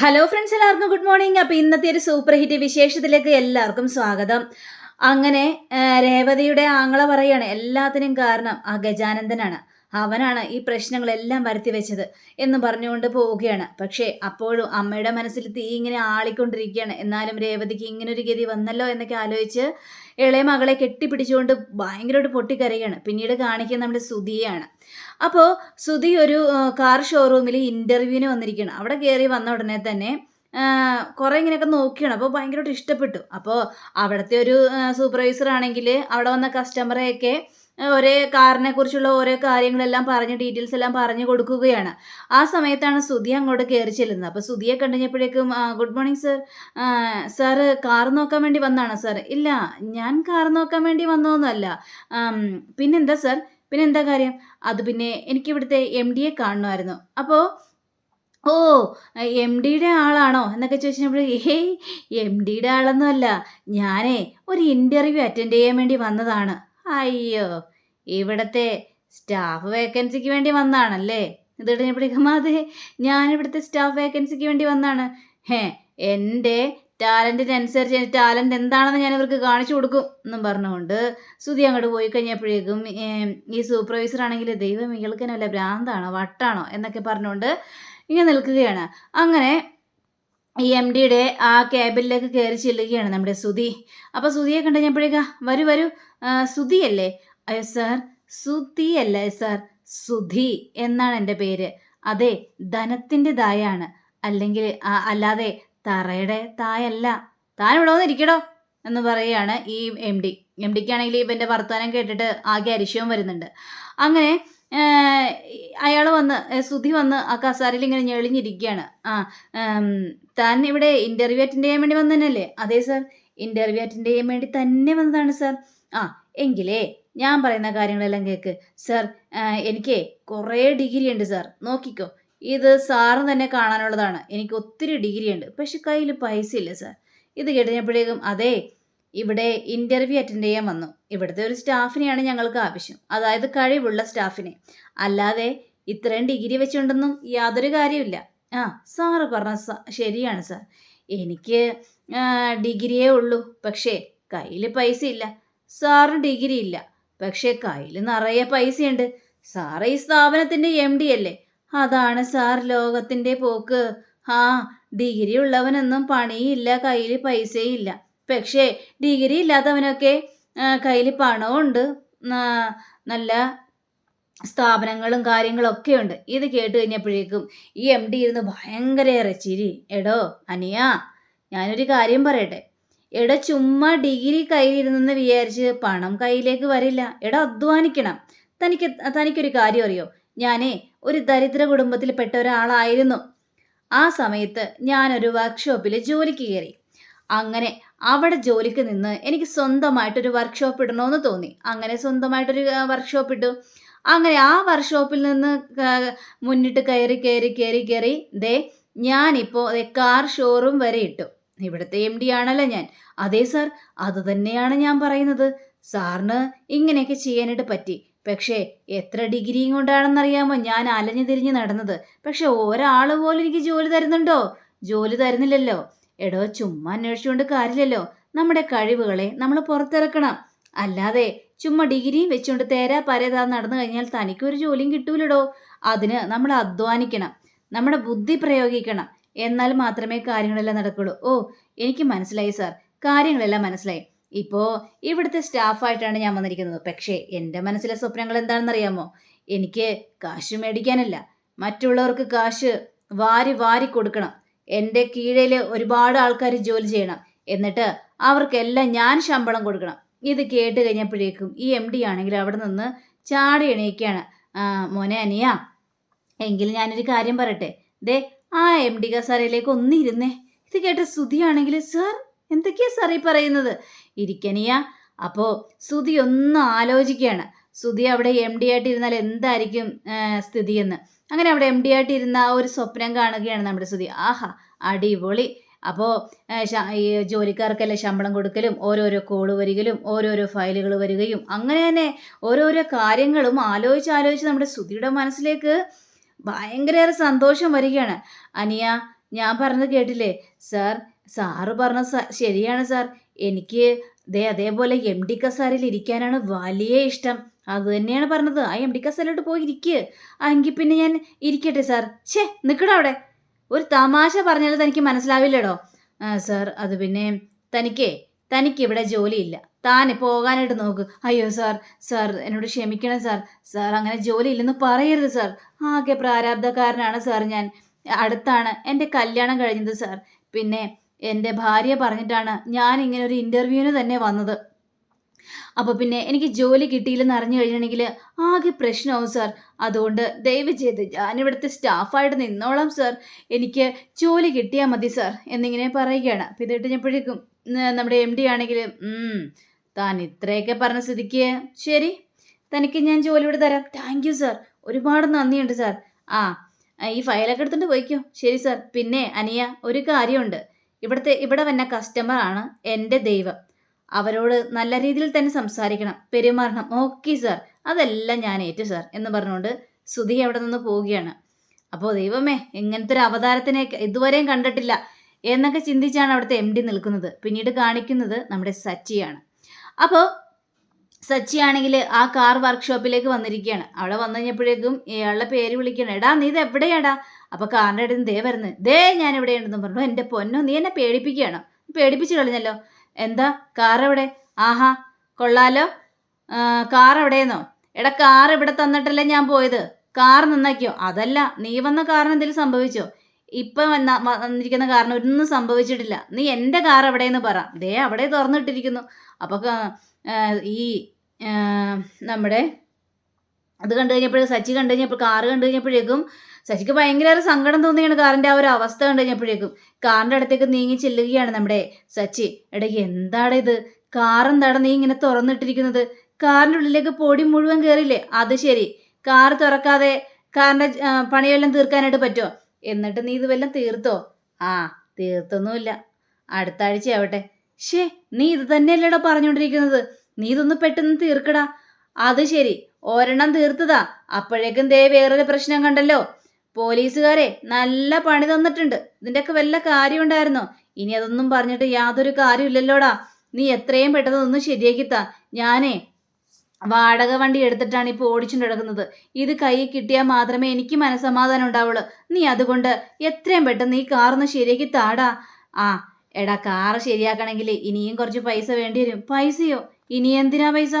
Hello friends എല്ലാവർക്കും good morning അപ്പോൾ ഇന്നത്തെ ഒരു സൂപ്പർ ഹിറ്റ് വിശേഷത്തിലേക്ക് എല്ലാവർക്കും സ്വാഗതം. അങ്ങനെ രേവതിയുടെ ആങ്ങള പറയാണ് എല്ലാത്തിനും കാരണം ആ ഗജാനന്ദനാണ്. അവനാണ് ഈ പ്രശ്നങ്ങളെല്ലാം വരുത്തി വെച്ചത് എന്ന് പറഞ്ഞുകൊണ്ട് പോവുകയാണ്. പക്ഷേ അപ്പോഴും അമ്മയുടെ മനസ്സിൽ തീ ഇങ്ങനെ ആളിക്കൊണ്ടിരിക്കുകയാണ്. എന്നാലും രേവതിക്ക് ഇങ്ങനൊരു ഗതി വന്നല്ലോ എന്നൊക്കെ ആലോചിച്ച് ഇളയ മകളെ കെട്ടിപ്പിടിച്ചുകൊണ്ട് ഭയങ്കരമായിട്ട് പൊട്ടിക്കരയാണ് പിന്നീട് കാണിക്കുന്നത് നമ്മുടെ സുധിയാണ് അപ്പോൾ സുധി ഒരു കാർ ഷോറൂമിൽ ഇന്റർവ്യൂവിന് വന്നിരിക്കുകയാണ്. അവിടെ കയറി വന്ന ഉടനെ തന്നെ കുറേ ഇങ്ങനെയൊക്കെ നോക്കിയാണ്. അപ്പോൾ ഭയങ്കരമായിട്ട് ഇഷ്ടപ്പെട്ടു. അപ്പോൾ അവിടുത്തെ ഒരു സൂപ്പർവൈസർ ആണെങ്കിൽ അവിടെ വന്ന കസ്റ്റമറെയൊക്കെ ഒരേ കാറിനെ കുറിച്ചുള്ള ഓരോ കാര്യങ്ങളെല്ലാം പറഞ്ഞ് ഡീറ്റെയിൽസ് എല്ലാം പറഞ്ഞു കൊടുക്കുകയാണ്. ആ സമയത്താണ് സുധി അങ്ങോട്ട് കയറി ചെല്ലുന്നത്. അപ്പോൾ സുധിയെ കണ്ടുകഴിഞ്ഞപ്പോഴേക്കും good morning sir sir car നോക്കാൻ വേണ്ടി വന്നാണ് സാർ ഇല്ല ഞാൻ കാർ നോക്കാൻ വേണ്ടി വന്നതൊന്നുമല്ല. പിന്നെന്താ സാർ പിന്നെന്താ കാര്യം? അത് പിന്നെ എനിക്ക് ഇവിടുത്തെ എം ഡിയെ കാണണമായിരുന്നു. അപ്പോൾ ഓ എം ഡിയുടെ ആളാണോ? എന്നൊക്കെ ചോദിച്ചപ്പോൾ ഏയ് എം ഡിയുടെ ആളൊന്നുമല്ല. ഞാനേ ഒരു ഇന്റർവ്യൂ അറ്റൻഡ് ചെയ്യാൻ വേണ്ടി വന്നതാണ്. അയ്യോ ഇവിടുത്തെ സ്റ്റാഫ് വേക്കൻസിക്ക് വേണ്ടി വന്നാണല്ലേ? ഇത് പിടിക്കമാതെ അതെ ഞാനിവിടുത്തെ സ്റ്റാഫ് വേക്കൻസിക്ക് വേണ്ടി വന്നാണ്. ഹേ എന്റെ ടാലന്റിനനുസരിച്ച് ടാലന്റ് എന്താണെന്ന് ഞാൻ ഇവർക്ക് കാണിച്ചു കൊടുക്കും എന്നും പറഞ്ഞുകൊണ്ട് സുതി അങ്ങോട്ട് പോയി കഴിഞ്ഞപ്പോഴേക്കും ഈ സൂപ്പർവൈസർ ആണെങ്കിൽ ദൈവം ഇയാൾക്കനല്ല ഭ്രാന്താണോ വട്ടാണോ എന്നൊക്കെ പറഞ്ഞുകൊണ്ട് ഇങ്ങനെ നിൽക്കുകയാണ്. അങ്ങനെ ഈ എം ഡിയുടെ ആ ക്യാബിനിലേക്ക് കയറി ചെല്ലുകയാണ് നമ്മുടെ സുധി. അപ്പോൾ സുധിയെ കണ്ടു കഴിഞ്ഞപ്പോഴേക്കാ വരൂ വരൂ. സുതിയല്ലേ അയ്യോ സാർ സുധി അല്ലേ സാർ സുധി എന്നാണ് എന്റെ പേര്. അതെ ധനത്തിന്റെ തായാണ്. അല്ലെങ്കിൽ അല്ലാതെ തറയുടെ തായല്ല. താൻ ഇവിടെ വന്നിരിക്കടോ എന്ന് പറയുകയാണ് ഈ എം ഡി എം ഡിക്കാണെങ്കിൽ ഇവന്റെ വർത്തമാനം കേട്ടിട്ട് ആകെ അരിശവും വരുന്നുണ്ട്. അങ്ങനെ അയാൾ വന്ന് സുധി വന്ന് ആ കസാരയിൽ ഇങ്ങനെ ഞെളിഞ്ഞിരിക്കുകയാണ്. ആ താൻ ഇവിടെ ഇന്റർവ്യൂ അറ്റൻഡ് ചെയ്യാൻ വേണ്ടി വന്നതന്നെയല്ലേ അതെ സാർ ഇന്റർവ്യൂ അറ്റൻഡ് ചെയ്യാൻ വേണ്ടി തന്നെ വന്നതാണ് സാർ ആ എങ്കിലേ ഞാൻ പറയുന്ന കാര്യങ്ങളെല്ലാം കേൾക്ക് സർ എനിക്ക് കുറേ ഡിഗ്രി ഉണ്ട് സാർ. നോക്കിക്കോ. ഇത് സാറും തന്നെ കാണാനുള്ളതാണ്. എനിക്ക് ഒത്തിരി ഡിഗ്രി ഉണ്ട് പക്ഷെ കയ്യിൽ പൈസ ഇല്ല സാർ. ഇത് കേട്ടപ്പോഴേക്കും അതെ ഇവിടെ ഇന്റർവ്യൂ അറ്റൻഡ് ചെയ്യാൻ വന്നു. ഇവിടുത്തെ ഒരു സ്റ്റാഫിനെയാണ് ഞങ്ങൾക്ക് ആവശ്യം. അതായത് കഴിവുള്ള സ്റ്റാഫിനെ. അല്ലാതെ ഇത്രയും ഡിഗ്രി വെച്ചുണ്ടെന്നും യാതൊരു കാര്യമില്ല ആ സാറ് പറഞ്ഞ ശരിയാണ് സാർ. എനിക്ക് ഡിഗ്രിയേ ഉള്ളൂ. പക്ഷേ കയ്യിൽ പൈസ ഇല്ല. സാറിന് ഡിഗ്രി ഇല്ല പക്ഷേ കയ്യിൽ നിറയെ പൈസയുണ്ട്. സാറ് ഈ സ്ഥാപനത്തിന്റെ എം ഡി അല്ലേ? അതാണ് സാർ ലോകത്തിന്റെ പോക്ക്. ആ ഡിഗ്രി ഉള്ളവനൊന്നും പണിയില്ല കയ്യിൽ പൈസയില്ല. പക്ഷേ ഡിഗ്രി ഇല്ലാത്തവനൊക്കെ കയ്യിൽ പണമുണ്ട് നല്ല സ്ഥാപനങ്ങളും കാര്യങ്ങളൊക്കെ ഉണ്ട്. ഇത് കേട്ട് കഴിഞ്ഞപ്പോഴേക്കും ഈ എം ഡി ഇരുന്ന് ഭയങ്കര ഇറച്ചിരി എടോ അനിയ ഞാനൊരു കാര്യം പറയട്ടെ. എടോ ചുമ്മാ ഡിഗ്രി കയ്യിലിരുന്നെന്ന് വിചാരിച്ച് പണം കയ്യിലേക്ക് വരില്ല. എടാ അധ്വാനിക്കണം. തനിക്ക് തനിക്കൊരു കാര്യം അറിയോ? ഞാനേ ഒരു ദരിദ്ര കുടുംബത്തിൽപ്പെട്ട ഒരാളായിരുന്നു. ആ സമയത്ത് ഞാനൊരു വർക്ക്ഷോപ്പിൽ ജോലിക്ക് കയറി. അങ്ങനെ അവിടെ ജോലിക്ക് നിന്ന് എനിക്ക് സ്വന്തമായിട്ടൊരു വർക്ക്ഷോപ്പ് ഇടണമെന്ന് തോന്നി. അങ്ങനെ സ്വന്തമായിട്ടൊരു വർക്ക്ഷോപ്പ് ഇട്ടു. അങ്ങനെ ആ വർക്ക്ഷോപ്പിൽ നിന്ന് മുന്നിട്ട് കയറി കയറി കയറി കയറി ദേ ഞാനിപ്പോൾ കാർ ഷോറൂം വരെ ഇട്ടു. ഇവിടുത്തെ എം ഡി ആണല്ലോ ഞാൻ. അതെ സാർ അത് തന്നെയാണ് ഞാൻ പറയുന്നത്. സാറിന് ഇങ്ങനെയൊക്കെ ചെയ്യാനായിട്ട് പറ്റി. പക്ഷേ എത്ര ഡിഗ്രിയും കൊണ്ടാണെന്നറിയാമോ? ഞാൻ അലഞ്ഞു തിരിഞ്ഞ് നടന്നത്. പക്ഷെ ഒരാൾ പോലും എനിക്ക് ജോലി തരുന്നുണ്ടോ? ജോലി തരുന്നില്ലല്ലോ. എടോ ചുമ്മാ അന്വേഷിച്ചുകൊണ്ട് കാര്യമില്ലല്ലോ. നമ്മുടെ കഴിവുകളെ നമ്മൾ പുറത്തിറക്കണം. അല്ലാതെ ചുമ്മാ ഡിഗ്രിയും വെച്ചുകൊണ്ട് തേരാ പരേതാ നടന്നു കഴിഞ്ഞാൽ തനിക്കൊരു ജോലിയും കിട്ടൂലടോ. അതിന് നമ്മൾ അധ്വാനിക്കണം. നമ്മുടെ ബുദ്ധി പ്രയോഗിക്കണം. എന്നാൽ മാത്രമേ കാര്യങ്ങളെല്ലാം നടക്കുള്ളൂ. ഓ എനിക്ക് മനസ്സിലായി സാർ. കാര്യങ്ങളെല്ലാം മനസ്സിലായി. ഇപ്പോൾ ഇവിടുത്തെ സ്റ്റാഫായിട്ടാണ് ഞാൻ വന്നിരിക്കുന്നത്. പക്ഷേ എന്റെ മനസ്സിലെ സ്വപ്നങ്ങൾ എന്താണെന്നറിയാമോ? എനിക്ക് കാശ് മേടിക്കാനല്ല. മറ്റുള്ളവർക്ക് കാശ് വാരി വാരി കൊടുക്കണം. എന്റെ കീഴിൽ ഒരുപാട് ആൾക്കാർ ജോലി ചെയ്യണം. എന്നിട്ട് അവർക്കെല്ലാം ഞാൻ ശമ്പളം കൊടുക്കണം. ഇത് കേട്ട് കഴിഞ്ഞപ്പോഴേക്കും ഈ എം ഡി ആണെങ്കിൽ അവിടെ നിന്ന് ചാടി എണീക്കുകയാണ്. മോനെ അനിയ എങ്കിൽ ഞാനൊരു കാര്യം പറയട്ടെ. ദേ ആ എം ഡി കസാരയിലേക്ക് ഒന്നിരുന്നേ. ഇത് കേട്ട സുധിയാണെങ്കിൽ സാർ എന്തൊക്കെയാ സാർ ഈ പറയുന്നത്? ഇരിക്കനിയ. അപ്പോ സുധി ഒന്ന് ആലോചിക്കുകയാണ് സുധി അവിടെ എം ഡി ആയിട്ട് ഇരുന്നാൽ എന്തായിരിക്കും സ്ഥിതി സ്ഥിതിയെന്ന്? അങ്ങനെ അവിടെ എം ഡി ആയിട്ട് ഇരുന്ന ആ ഒരു സ്വപ്നം കാണുകയാണ് നമ്മുടെ സുധി ആഹാ അടിപൊളി. അപ്പോൾ ഈ ജോലിക്കാർക്കെല്ലാം ശമ്പളം കൊടുക്കലും ഓരോരോ കോൾ വരികലും ഓരോരോ ഫയലുകൾ വരികയും അങ്ങനെ തന്നെ ഓരോരോ കാര്യങ്ങളും ആലോചിച്ച് ആലോചിച്ച് നമ്മുടെ സുധിയുടെ മനസ്സിലേക്ക് ഭയങ്കരേറെ സന്തോഷം വരികയാണ്. അനിയ ഞാൻ പറഞ്ഞത് കേട്ടില്ലേ? സാർ സാറ് പറഞ്ഞ ശരിയാണ് സാർ. എനിക്ക് ദേ അതേപോലെ എം ഡി കസാരയിൽ ഇരിക്കാനാണ് വലിയ ഇഷ്ടം. അത് തന്നെയാണ് പറഞ്ഞത്. ആ എം ഡി കസാരയിലോട്ട് പോയി ഇരിക്കുക എങ്കിൽ പിന്നെ ഞാൻ ഇരിക്കട്ടെ സാർ. ഛേ നിൽക്കട അവിടെ. ഒരു തമാശ പറഞ്ഞാലും തനിക്ക് മനസ്സിലാവില്ലടോ. സാർ അത് പിന്നെ തനിക്കേ തനിക്ക് ഇവിടെ ജോലിയില്ല. താൻ പോകാനായിട്ട് നോക്ക്. അയ്യോ സാർ സാർ എന്നോട് ക്ഷമിക്കണം സാർ സാർ അങ്ങനെ ജോലി ഇല്ലെന്ന് പറയരുത് സാർ ആകെ പ്രാരാബ്ധക്കാരനാണ് സാർ ഞാൻ. അടുത്താണ് എന്റെ കല്യാണം കഴിഞ്ഞത് സാർ പിന്നെ എന്റെ ഭാര്യ പറഞ്ഞിട്ടാണ് ഞാൻ ഇങ്ങനെ ഒരു ഇന്റർവ്യൂവിന് തന്നെ വന്നത്. അപ്പോൾ പിന്നെ എനിക്ക് ജോലി കിട്ടിയില്ലെന്ന് അറിഞ്ഞു കഴിഞ്ഞിട്ടുണ്ടെങ്കിൽ ആകെ പ്രശ്നമാവും സാർ. അതുകൊണ്ട് ദയവ് ചെയ്ത് ഞാനിവിടുത്തെ സ്റ്റാഫായിട്ട് നിന്നോളാം സാർ. എനിക്ക് ജോലി കിട്ടിയാൽ മതി സാർ എന്നിങ്ങനെ പറയുകയാണ്. അപ്പോൾ ഇത് കഴിഞ്ഞപ്പോഴേക്കും നമ്മുടെ എം ഡി ആണെങ്കിൽ താൻ ഇത്രയൊക്കെ പറഞ്ഞ സ്ഥിതിക്ക് ശരി. തനിക്ക് ഞാൻ ജോലി ഇവിടെ തരാം. താങ്ക് യു സാർ ഒരുപാട് നന്ദിയുണ്ട് സാർ ആ ആ, ഈ ഫയലൊക്കെ എടുത്തിട്ട് പോയിക്കോ. ശരി സാർ പിന്നെ അനിയ ഒരു കാര്യമുണ്ട്. ഇവിടുത്തെ ഇവിടെ വന്ന കസ്റ്റമർ ആണ് എന്റെ ദൈവം. അവരോട് നല്ല രീതിയിൽ തന്നെ സംസാരിക്കണം. പെരുമാറണം. ഓക്കെ സാർ അതെല്ലാം ഞാൻ ഏറ്റു സാർ എന്ന് പറഞ്ഞുകൊണ്ട് സുധി അവിടെ നിന്ന് പോവുകയാണ്. അപ്പോൾ ദൈവമേ ഇങ്ങനത്തെ ഒരു അവതാരത്തിനെ ഇതുവരെയും കണ്ടിട്ടില്ല എന്നൊക്കെ ചിന്തിച്ചാണ് അവിടുത്തെ എം ഡി നിൽക്കുന്നത്. പിന്നീട് കാണിക്കുന്നത് നമ്മുടെ സച്ചിയാണ്. അപ്പോൾ സച്ചിയാണെങ്കിൽ ആ കാർ വർക്ക്ഷോപ്പിലേക്ക് വന്നിരിക്കുകയാണ്. അവിടെ വന്നു കഴിഞ്ഞപ്പോഴേക്കും ഇയാളുടെ പേര് വിളിക്കണം എടാ നീ ഇത് എവിടെയാടാ? അപ്പോൾ കാറിന്റെ അടുത്ത് ദേ വരുന്നത് ദേ ഞാൻ എവിടെയുണ്ടെന്ന് പറഞ്ഞു. എന്റെ പൊന്നോ നീ എന്നെ പേടിപ്പിക്കുകയാണോ. പേടിപ്പിച്ചു കളഞ്ഞല്ലോ. എന്താ? കാർ എവിടെ ആഹാ കൊള്ളാലോ. കാർ എവിടെയെന്നോ എടാ കാർ ഇവിടെ തന്നിട്ടല്ലേ ഞാൻ പോയത്? കാർ നന്നാക്കിയോ? അതല്ല നീ വന്ന കാറിന് എന്തെങ്കിലും സംഭവിച്ചോ? ഇപ്പം വന്നിരിക്കുന്ന കാറിന് ഒന്നും സംഭവിച്ചിട്ടില്ല. നീ എന്റെ കാർ എവിടെയെന്ന് പറ. ദേ അവിടെ തുറന്നിട്ടിരിക്കുന്നു. അപ്പോൾ ഈ നമ്മുടെ അത് കണ്ടു കഴിഞ്ഞപ്പോഴേ സച്ചി കണ്ടു കഴിഞ്ഞപ്പോൾ കാറ് കണ്ടു കഴിഞ്ഞപ്പോഴേക്കും ശശിക്ക് ഭയങ്കര സങ്കടം തോന്നിയാണ് കാറിന്റെ ആ ഒരു അവസ്ഥ കണ്ടു കഴിഞ്ഞപ്പോഴേക്കും. അടുത്തേക്ക് നീങ്ങി ചെല്ലുകയാണ് നമ്മുടെ സച്ചി. എടാ എന്താണ് ഇത്? കാർ എന്താണ് നീ ഇങ്ങനെ തുറന്നിട്ടിരിക്കുന്നത്? കാറിന്റെ ഉള്ളിലേക്ക് പൊടി മുഴുവൻ കയറില്ലേ അത് ശരി. കാർ തുറക്കാതെ കാറിന്റെ പണിയെല്ലാം തീർക്കാനായിട്ട് പറ്റുമോ എന്നിട്ട് നീ ഇത് വല്ലതും തീർത്തോ? ആ തീർത്തൊന്നുമില്ല. അടുത്ത ആഴ്ച ആവട്ടെ ഷേ നീ ഇത് തന്നെയല്ലേടാ പറഞ്ഞുകൊണ്ടിരിക്കുന്നത്? നീ ഇതൊന്ന് പെട്ടെന്ന് തീർക്കടാ. അത് ശരി. ഒരെണ്ണം തീർത്തതാ. അപ്പോഴേക്കും ദേ വേറൊരു പ്രശ്നം കണ്ടല്ലോ. പോലീസുകാരെ നല്ല പണി തന്നിട്ടുണ്ട്. ഇതിന്റെയൊക്കെ വല്ല കാര്യം ഉണ്ടായിരുന്നോ ഇനി അതൊന്നും പറഞ്ഞിട്ട് യാതൊരു കാര്യമില്ലല്ലോടാ. നീ എത്രയും പെട്ടെന്ന് ഒന്ന് ശരിയാക്കിത്താ. ഞാനേ വാടക വണ്ടി എടുത്തിട്ടാണ് ഇപ്പോൾ ഓടിച്ചുകൊണ്ട് കിടക്കുന്നത് ഇത് കൈ കിട്ടിയാൽ മാത്രമേ എനിക്ക് മനസ്സമാധാനം ഉണ്ടാവുള്ളൂ. നീ അതുകൊണ്ട് എത്രയും പെട്ടെന്ന് ഈ കാറൊന്ന് ശരിയാക്കി താടാ ആ എടാ കാറ് ശരിയാക്കണമെങ്കിൽ ഇനിയും കുറച്ച് പൈസ വേണ്ടി വരും. പൈസയോ? ഇനി എന്തിനാ പൈസ?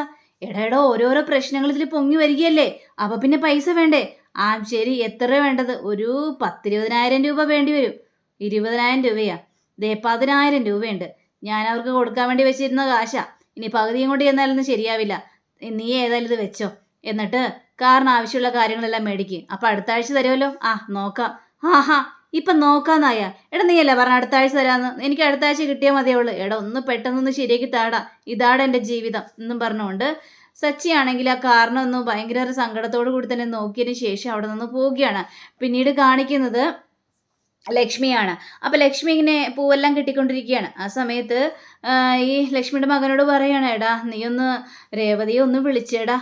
എടാ എടാ ഓരോരോ പ്രശ്നങ്ങൾ ഇതിൽ പൊങ്ങി വരികയല്ലേ? അപ്പൊ പിന്നെ പൈസ വേണ്ടേ? ആ ശരി എത്ര വേണ്ടത്? ഒരു പത്തിരുപതിനായിരം രൂപ വേണ്ടി വരും. ഇരുപതിനായിരം രൂപയാ. ദേ പതിനായിരം രൂപയുണ്ട്. ഞാൻ അവർക്ക് കൊടുക്കാൻ വേണ്ടി വെച്ചിരുന്ന കാശാ. ഇനി പകുതിയും കൊണ്ട് ചെന്നാലൊന്നും ശരിയാവില്ല. നീ ഏതായാലും ഇത് വെച്ചോ. എന്നിട്ട് കാറിന് ആവശ്യമുള്ള കാര്യങ്ങളെല്ലാം മേടിക്ക്. അപ്പം അടുത്ത ആഴ്ച തരുമല്ലോ? ആ നോക്കാം. ആ ഹാ ഇപ്പം നോക്കാന്നായ. എടാ നീയല്ലേ പറഞ്ഞ അടുത്ത ആഴ്ച തരാമെന്ന് എനിക്ക് അടുത്ത ആഴ്ച കിട്ടിയാൽ മതിയുള്ളൂ എടാ ഒന്ന് പെട്ടെന്നൊന്ന് ശരിയാക്കി താടാ. ഇതാടെ എന്റെ ജീവിതം എന്നും പറഞ്ഞുകൊണ്ട് സച്ചി ആണെങ്കിൽ ആ കാറിനൊന്ന് ഭയങ്കര ഒരു സങ്കടത്തോടു കൂടി തന്നെ നോക്കിയതിന് ശേഷം അവിടെ നിന്ന് പോവുകയാണ്. പിന്നീട് കാണിക്കുന്നത് ലക്ഷ്മിയാണ്. അപ്പോൾ ലക്ഷ്മി ഇങ്ങനെ പൂവെല്ലാം കിട്ടിക്കൊണ്ടിരിക്കുകയാണ്. ആ സമയത്ത് ഈ ലക്ഷ്മിയുടെ മകനോട് പറയാണ് എടാ നീ ഒന്ന് രേവതിയെ ഒന്ന് വിളിച്ചേടാ.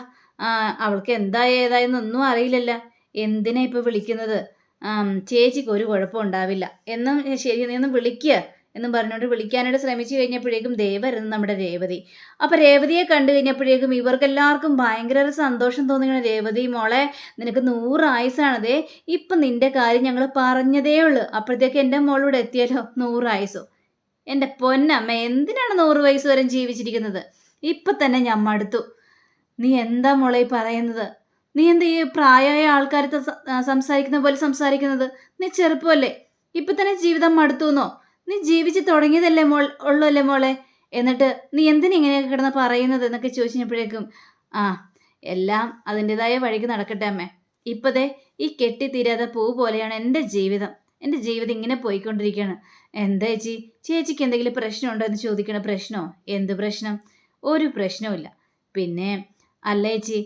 അവൾക്ക് എന്താ ഏതായെന്നൊന്നും അറിയില്ലല്ല. എന്തിനാ ഇപ്പോൾ വിളിക്കുന്നത്? ചേച്ചിക്ക് ഒരു കുഴപ്പം ഉണ്ടാവില്ല. എന്നും ശരി നീ ഒന്ന് വിളിക്കുക എന്നും പറഞ്ഞുകൊണ്ട് വിളിക്കാനായിട്ട് ശ്രമിച്ചു കഴിഞ്ഞപ്പോഴേക്കും ദേവരുന്നു നമ്മുടെ രേവതി. അപ്പോൾ രേവതിയെ കണ്ടു കഴിഞ്ഞപ്പോഴേക്കും ഇവർക്കെല്ലാവർക്കും ഭയങ്കര ഒരു സന്തോഷം തോന്നിയാണ് രേവതി മോളെ നിനക്ക് നൂറ് ആയുസാണതേ ഇപ്പം നിന്റെ കാര്യം ഞങ്ങൾ പറഞ്ഞതേ ഉള്ളൂ. അപ്പോഴത്തേക്ക് എന്റെ മോളിവിടെ എത്തിയല്ലോ. നൂറ് ആയുസോ എന്റെ പൊന്നമ്മ എന്തിനാണ് നൂറ് വയസ്സ് വരെ ജീവിച്ചിരിക്കുന്നത്? ഇപ്പം തന്നെ ഞാൻ മടുത്തു നീ എന്താ മോളെ പറയുന്നത്? നീ എന്താ ഈ പ്രായമായ ആൾക്കാരത്തെ സംസാരിക്കുന്ന പോലെ സംസാരിക്കുന്നത്? നീ ചെറുപ്പമല്ലേ? ഇപ്പം തന്നെ ജീവിതം മടുത്തു എന്നോ നീ ജീവിച്ച് തുടങ്ങിയതല്ലേ മോൾ ഉള്ളല്ലേ മോളെ? എന്നിട്ട് നീ എന്തിനിങ്ങനെയൊക്കെ കിടന്ന് പറയുന്നത് എന്നൊക്കെ ചോദിച്ചപ്പോഴേക്കും ആ എല്ലാം അതിന്റെതായ വഴിക്ക് നടക്കട്ടെ അമ്മേ. ഇപ്പതേ ഈ കെട്ടിത്തീരാത്ത പൂ പോലെയാണ് എന്റെ ജീവിതം. എന്റെ ജീവിതം ഇങ്ങനെ പോയിക്കൊണ്ടിരിക്കുകയാണ്. എന്താ ചേച്ചി? ചേച്ചിക്ക് എന്തെങ്കിലും പ്രശ്നമുണ്ടോ എന്ന് ചോദിക്കണ പ്രശ്നമോ? എന്ത് പ്രശ്നം? ഒരു പ്രശ്നവുമില്ല. പിന്നെ അല്ല ചേച്ചി?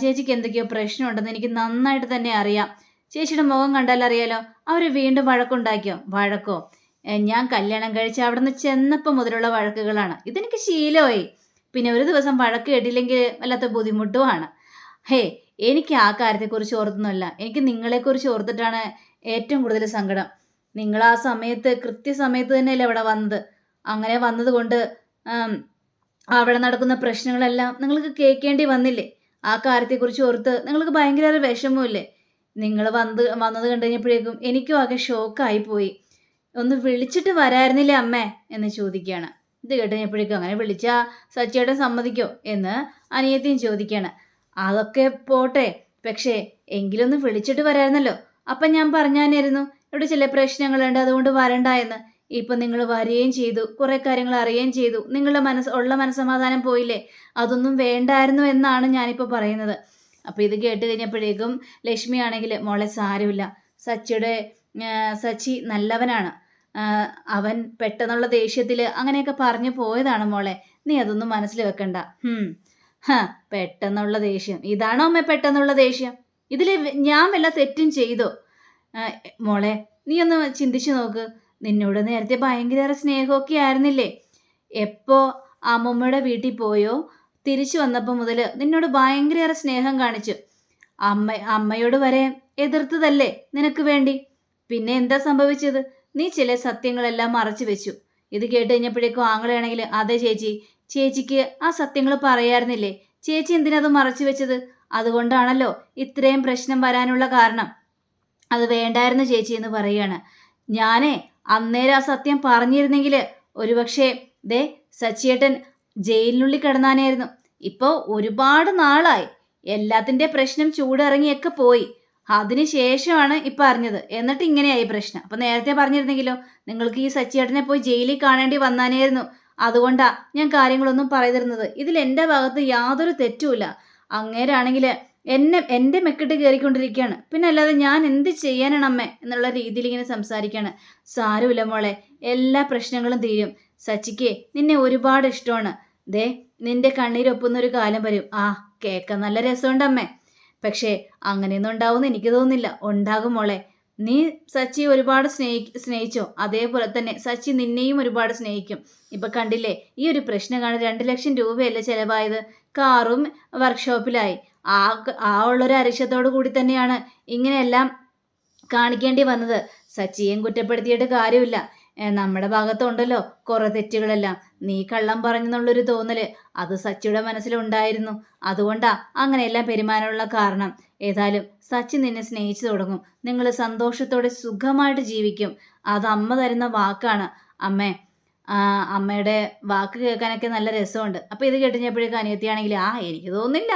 ചേച്ചിക്ക് എന്തൊക്കെയോ പ്രശ്നമുണ്ടെന്ന് എനിക്ക് നന്നായിട്ട് തന്നെ അറിയാം. ചേച്ചിയുടെ മുഖം കണ്ടാൽ അറിയാലോ അവർ വീണ്ടും വഴക്കുണ്ടാക്കിയോ? വഴക്കോ? ഞാൻ കല്യാണം കഴിച്ച് അവിടെ നിന്ന് ചെന്നപ്പോൾ മുതലുള്ള വഴക്കുകളാണ്. ഇതെനിക്ക് ശീലമായി. പിന്നെ ഒരു ദിവസം വഴക്ക് കേട്ടില്ലെങ്കിൽ വല്ലാത്ത ബുദ്ധിമുട്ടുമാണ് ഹേ എനിക്ക് ആ കാര്യത്തെക്കുറിച്ച് ഓർത്തൊന്നുമല്ല എനിക്ക് നിങ്ങളെക്കുറിച്ച് ഓർത്തിട്ടാണ് ഏറ്റവും കൂടുതൽ സങ്കടം. നിങ്ങൾ ആ സമയത്ത് കൃത്യസമയത്ത് തന്നെയല്ലേ അവിടെ വന്നത്? അങ്ങനെ വന്നതുകൊണ്ട് അവിടെ നടക്കുന്ന പ്രശ്നങ്ങളെല്ലാം നിങ്ങൾക്ക് കേൾക്കേണ്ടി വന്നില്ലേ? ആ കാര്യത്തെക്കുറിച്ച് ഓർത്ത് നിങ്ങൾക്ക് ഭയങ്കര വിഷമമില്ലേ നിങ്ങൾ വന്ന് വന്നത് കണ്ടു കഴിഞ്ഞപ്പോഴേക്കും എനിക്കും ആകെ ഷോക്കായി പോയി. ഒന്ന് വിളിച്ചിട്ട് വരായിരുന്നില്ലേ അമ്മേ? എന്ന് ചോദിക്കുകയാണ്. ഇത് കേട്ടുകഴിഞ്ഞപ്പോഴേക്കും അങ്ങനെ വിളിച്ചാ സച്ചിയേട്ടൻ സമ്മതിക്കോ എന്ന് അനിയത്തിയും ചോദിക്കുകയാണ്. അതൊക്കെ പോട്ടെ പക്ഷേ എങ്കിലൊന്ന് വിളിച്ചിട്ട് വരായിരുന്നല്ലോ. അപ്പം ഞാൻ പറഞ്ഞാനായിരുന്നു ഇവിടെ ചില പ്രശ്നങ്ങളുണ്ട് അതുകൊണ്ട് വരണ്ട എന്ന്. ഇപ്പം നിങ്ങൾ വരികയും ചെയ്തു കുറേ കാര്യങ്ങൾ അറിയുകയും ചെയ്തു. നിങ്ങളുടെ മനസ്സ് ഉള്ള മനസ്സമാധാനം പോയില്ലേ? അതൊന്നും വേണ്ടായിരുന്നു എന്നാണ് ഞാനിപ്പോൾ പറയുന്നത്. അപ്പോൾ ഇത് കേട്ട് കഴിഞ്ഞപ്പോഴേക്കും ലക്ഷ്മി ആണെങ്കിൽ മോളെ സാരമില്ല. സച്ചിയുടെ സച്ചി നല്ലവനാണ്. അവൻ പെട്ടെന്നുള്ള ദേഷ്യത്തിൽ അങ്ങനെയൊക്കെ പറഞ്ഞു പോയതാണ് മോളെ. നീ അതൊന്നും മനസ്സിൽ വെക്കണ്ട. ഹും. പെട്ടെന്നുള്ള ദേഷ്യം. ഇതാണോ അമ്മ പെട്ടെന്നുള്ള ദേഷ്യം? ഇതിൽ ഞാൻ വല്ല തെറ്റും ചെയ്തോ? മോളെ നീ ഒന്ന് ചിന്തിച്ചു നോക്ക്. നിന്നോട് നേരത്തെ ഭയങ്കര സ്നേഹമൊക്കെ ആയിരുന്നില്ലേ? എപ്പോ അമ്മമ്മയുടെ വീട്ടിൽ പോയോ? തിരിച്ചു വന്നപ്പോൾ മുതൽ നിന്നോട് ഭയങ്കര സ്നേഹം കാണിച്ചു. അമ്മ അമ്മയോട് വരെ എതിർത്തതല്ലേ നിനക്ക് വേണ്ടി? പിന്നെ എന്താ സംഭവിച്ചത്? നീ ചില സത്യങ്ങളെല്ലാം മറച്ചു വെച്ചു. ഇത് കേട്ട് കഴിഞ്ഞപ്പോഴേക്കും ആങ്ങളെയാണെങ്കിൽ അതെ ചേച്ചി ചേച്ചിക്ക് ആ സത്യങ്ങൾ പറയായിരുന്നില്ലേ ചേച്ചി എന്തിനത് മറച്ചു വെച്ചത്? അതുകൊണ്ടാണല്ലോ ഇത്രയും പ്രശ്നം വരാനുള്ള കാരണം. അത് വേണ്ടായിരുന്നു ചേച്ചി എന്ന് പറയുകയാണ്. ഞാനേ അന്നേരം ആ സത്യം പറഞ്ഞിരുന്നെങ്കിൽ ഒരുപക്ഷെ ദേ സച്ചിയേട്ടൻ ജയിലിനുള്ളിൽ കിടന്നാനായിരുന്നു. ഇപ്പോൾ ഒരുപാട് നാളായി. എല്ലാത്തിന്റെ പ്രശ്നം ചൂടിറങ്ങിയൊക്കെ പോയി. അതിന് ശേഷമാണ് ഇപ്പം അറിഞ്ഞത്. എന്നിട്ട് ഇങ്ങനെയായി പ്രശ്നം. അപ്പം നേരത്തെ പറഞ്ഞിരുന്നെങ്കിലോ നിങ്ങൾക്ക് ഈ സച്ചിയേട്ടനെ പോയി ജയിലിൽ കാണേണ്ടി വന്നാനായിരുന്നു. അതുകൊണ്ടാ ഞാൻ കാര്യങ്ങളൊന്നും പറയതിരുന്നത്. ഇതിൽ എന്റെ ഭാഗത്ത് യാതൊരു തെറ്റുമില്ല അങ്ങേരാണെങ്കിൽ എന്നെ എന്റെ മെക്കിട്ട് കയറിക്കൊണ്ടിരിക്കുകയാണ്. പിന്നെ അല്ലാതെ ഞാൻ എന്ത് ചെയ്യാനാണ് അമ്മ എന്നുള്ള രീതിയിൽ ഇങ്ങനെ സംസാരിക്കുകയാണ്. സാരമില്ല മോളെ എല്ലാ പ്രശ്നങ്ങളും തീരും. സച്ചിക്ക് നിന്നെ ഒരുപാട് ഇഷ്ടമാണ്. ദേ നിന്റെ കണ്ണീരൊപ്പുന്ന ഒരു കാലം വരും. ആ കേൾക്കാൻ നല്ല രസമുണ്ട് അമ്മേ. പക്ഷേ അങ്ങനെയൊന്നും ഉണ്ടാവുമെന്ന് എനിക്ക് തോന്നുന്നില്ല. ഉണ്ടാകും മോളെ. നീ സച്ചി ഒരുപാട് സ്നേഹി സ്നേഹിച്ചോ? അതേപോലെ തന്നെ സച്ചി നിന്നെയും ഒരുപാട് സ്നേഹിക്കും. ഇപ്പം കണ്ടില്ലേ ഈ ഒരു പ്രശ്നം കാണാൻ രണ്ട് ലക്ഷം രൂപയല്ലേ ചിലവായത്. കാറും വർക്ക്ഷോപ്പിലായി. ആ ആ ഉള്ളൊരു അരിശത്തോടു കൂടി തന്നെയാണ് ഇങ്ങനെയെല്ലാം കാണിക്കേണ്ടി വന്നത്. സച്ചിയെയും കുറ്റപ്പെടുത്തിയിട്ട് കാര്യമില്ല. നമ്മുടെ ഭാഗത്തുണ്ടല്ലോ കുറേ തെറ്റുകളെല്ലാം. നീ കള്ളം പറഞ്ഞെന്നുള്ളൊരു തോന്നൽ അത് സച്ചിയുടെ മനസ്സിലുണ്ടായിരുന്നു. അതുകൊണ്ടാ അങ്ങനെയെല്ലാം പെരുമാറാനുള്ള കാരണം. ഏതായാലും സച്ചി നിന്നെ സ്നേഹിച്ചു തുടങ്ങും. നിങ്ങൾ സന്തോഷത്തോടെ സുഖമായിട്ട് ജീവിക്കും. അത് അമ്മ തരുന്ന വാക്കാണ്. അമ്മേ അമ്മയുടെ വാക്ക് കേൾക്കാനൊക്കെ നല്ല രസമുണ്ട്. അപ്പോൾ ഇത് കേട്ടുകഴിഞ്ഞപ്പോഴേക്കും അനിയത്തിയാണെങ്കിൽ ആ എനിക്ക് തോന്നുന്നില്ല.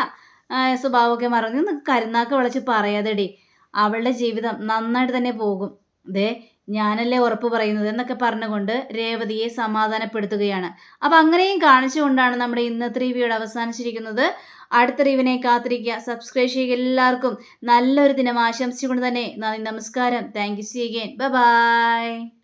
സ്വഭാവമൊക്കെ മറന്ന് കരുന്നാക്ക വിളച്ച് പറയാതെടി. അവളുടെ ജീവിതം നന്നായിട്ട് തന്നെ പോകും. ദേ ഞാനല്ലേ ഉറപ്പ് പറയുന്നത് എന്നൊക്കെ പറഞ്ഞുകൊണ്ട് രേവതിയെ സമാധാനപ്പെടുത്തുകയാണ്. അപ്പം അങ്ങനെയും കാണിച്ചുകൊണ്ടാണ് നമ്മുടെ ഇന്നത്തെ റിവ്യൂടെ അവസാനിച്ചിരിക്കുന്നത്. അടുത്ത റിവിനെ കാത്തിരിക്കുക. സബ്സ്ക്രൈബ് ചെയ്യുക എല്ലാവർക്കും. നല്ലൊരു ദിനം ആശംസിച്ചുകൊണ്ട് തന്നെ നന്ദി നമസ്കാരം. Thank you see again bye